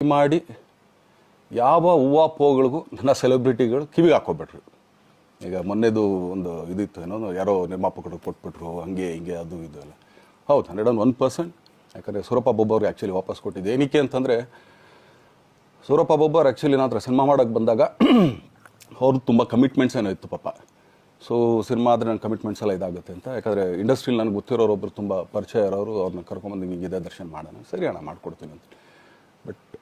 ಮಾಡಿ ಯಾವ ಹೂವು ಪೋಗಳಿಗೂ ನನ್ನ ಸೆಲೆಬ್ರಿಟಿಗಳು ಕಿವಿಗೆ ಹಾಕೋಬಿಟ್ರು ಈಗ ಮೊನ್ನೆದು ಒಂದು ಇದಿತ್ತು ಏನೋ ಯಾರೋ ನಿರ್ಮಾಪಕರು ಕೊಟ್ಬಿಟ್ರು, ಹಂಗೆ, ಹಿಂಗೆ, ಅದು, ಇದು ಎಲ್ಲ. ಹೌದು, ಹಂಡ್ರೆಡ್ ಆ್ಯಂಡ್ ಒನ್ ಪರ್ಸೆಂಟ್. ಯಾಕಂದರೆ ಸೂರಪ್ಪ ಬೊಬ್ಬ ಆ್ಯಕ್ಚುಲಿ ವಾಪಸ್ ಕೊಟ್ಟಿದ್ದೆ. ಏನಕ್ಕೆ ಅಂತಂದರೆ, ಸೂರಪ್ಪ ಬೊಬ್ಬರು ಆ್ಯಕ್ಚುಲಿ ನಾನು ಸಿನಿಮಾ ಮಾಡೋಕ್ಕೆ ಬಂದಾಗ ಅವ್ರದ್ದು ತುಂಬ ಕಮಿಟ್ಮೆಂಟ್ಸ್ ಏನೋ ಇತ್ತು ಪಾಪ. ಸೊ ಸಿನಿಮಾ ಆದರೆ ನನ್ನ ಕಮಿಟ್ಮೆಂಟ್ಸ್ ಎಲ್ಲ ಇದಾಗುತ್ತೆ ಅಂತ. ಯಾಕಂದರೆ ಇಂಡಸ್ಟ್ರಿಲಿ ನನಗೆ ಗೊತ್ತಿರೋರು ಒಬ್ರು ತುಂಬ ಪರಿಚಯ ಇರೋರು, ಅವ್ರನ್ನ ಕರ್ಕೊಂಬಂದು ಹಿಂಗಿದೆ ದರ್ಶನ ಮಾಡೋಣ, ಸರಿ ಅಣ್ಣ, ಮಾಡ್ಕೊಡ್ತೀನಿ ಅಂತ.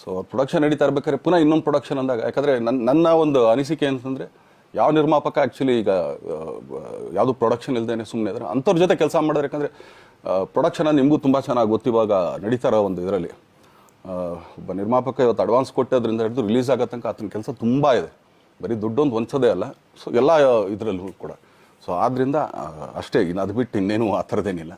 ಸೊ ಪ್ರೊಡಕ್ಷನ್ ನಡೀತಾ ಇರ್ಬೇಕಾದ್ರೆ ಪುನಃ ಇನ್ನೊಂದು ಪ್ರೊಡಕ್ಷನ್ ಅಂದಾಗ, ಯಾಕಂದರೆ ನನ್ನ ನನ್ನ ಒಂದು ಅನಿಸಿಕೆ ಅಂತಂದರೆ ಯಾವ ನಿರ್ಮಾಪಕ ಆ್ಯಕ್ಚುಲಿ ಈಗ ಯಾವುದು ಪ್ರೊಡಕ್ಷನ್ ಇಲ್ದೇನೆ ಸುಮ್ಮನೆ ಇದ್ರೆ, ಅಂಥವ್ರ ಜೊತೆ ಕೆಲಸ ಮಾಡಿದ್ರೆ ಯಾಕಂದರೆ ಪ್ರೊಡಕ್ಷನ್ ನಿಮಗೂ ತುಂಬ ಚೆನ್ನಾಗಿ ಗೊತ್ತಿವಾಗ ನಡೀತಾರ ಒಂದು ಇದರಲ್ಲಿ. ಒಬ್ಬ ನಿರ್ಮಾಪಕ ಇವತ್ತು ಅಡ್ವಾನ್ಸ್ ಕೊಟ್ಟೋದ್ರಿಂದ ಹಿಡಿದು ರಿಲೀಸ್ ಆಗೋ ತನಕ ಆತನ ಕೆಲಸ ತುಂಬ ಇದೆ. ಬರೀ ದುಡ್ಡೊಂದು ಹೊಂಚೋದೇ ಅಲ್ಲ ಸೊ ಎಲ್ಲ ಇದರಲ್ಲೂ ಕೂಡ. ಸೊ ಆದ್ದರಿಂದ ಅಷ್ಟೇ, ಇನ್ನು ಅದು ಬಿಟ್ಟು ಇನ್ನೇನು ಆ ಥರದ್ದೇನಿಲ್ಲ.